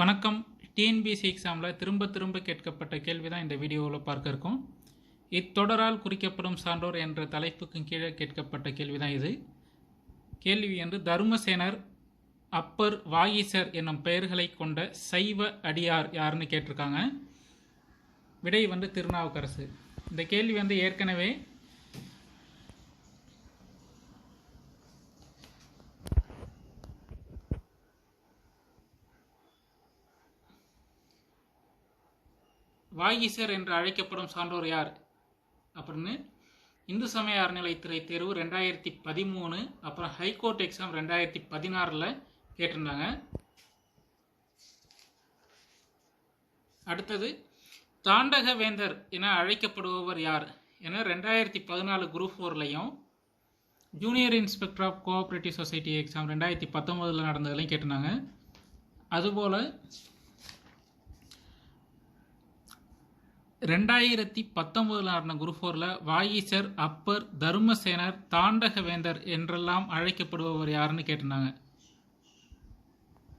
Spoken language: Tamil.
வணக்கம். டிஎன்பிசி எக்ஸாமில் திரும்ப திரும்ப கேட்கப்பட்ட கேள்வி தான் இந்த வீடியோவில் பார்க்க இருக்கோம். இத்தொடரால் குறிக்கப்படும் சான்றோர் என்ற தலைப்புக்கு கீழே கேட்கப்பட்ட கேள்வி தான் இது. கேள்வி என்று தருமசேனர் அப்பர் வாயீசர் என்னும் பெயர்களை கொண்ட சைவ அடியார் யாருன்னு கேட்டிருக்காங்க. விடை வந்து திருநாவுக்கரசு. இந்த கேள்வி வந்து ஏற்கனவே வாகீசர் என்று அழைக்கப்படும் சான்றோர் யார்? அப்படின்னு இந்து சமய அறநிலைத்துறை தேர்வு ரெண்டாயிரத்தி பதிமூணு அப்புறம் ஹைகோர்ட் எக்ஸாம் ரெண்டாயிரத்தி பதினாறில் கேட்டிருந்தாங்க. அடுத்தது தாண்டக வேந்தர் என அழைக்கப்படுபவர் யார்? என ரெண்டாயிரத்தி பதினாலு group ஃபோர்லையும் junior inspector of cooperative society exam ரெண்டாயிரத்தி பத்தொம்போதில் நடந்ததுலையும் கேட்டிருந்தாங்க. அதுபோல் ரெண்டாயிரத்தி பத்தொன்பதில் ஆடின குரூப் ஃபோரில் வாயீசர் அப்பர் தர்மசேனர் தாண்டகவேந்தர் என்றெல்லாம் அழைக்கப்படுபவர் யாருன்னு கேட்டிருந்தாங்க.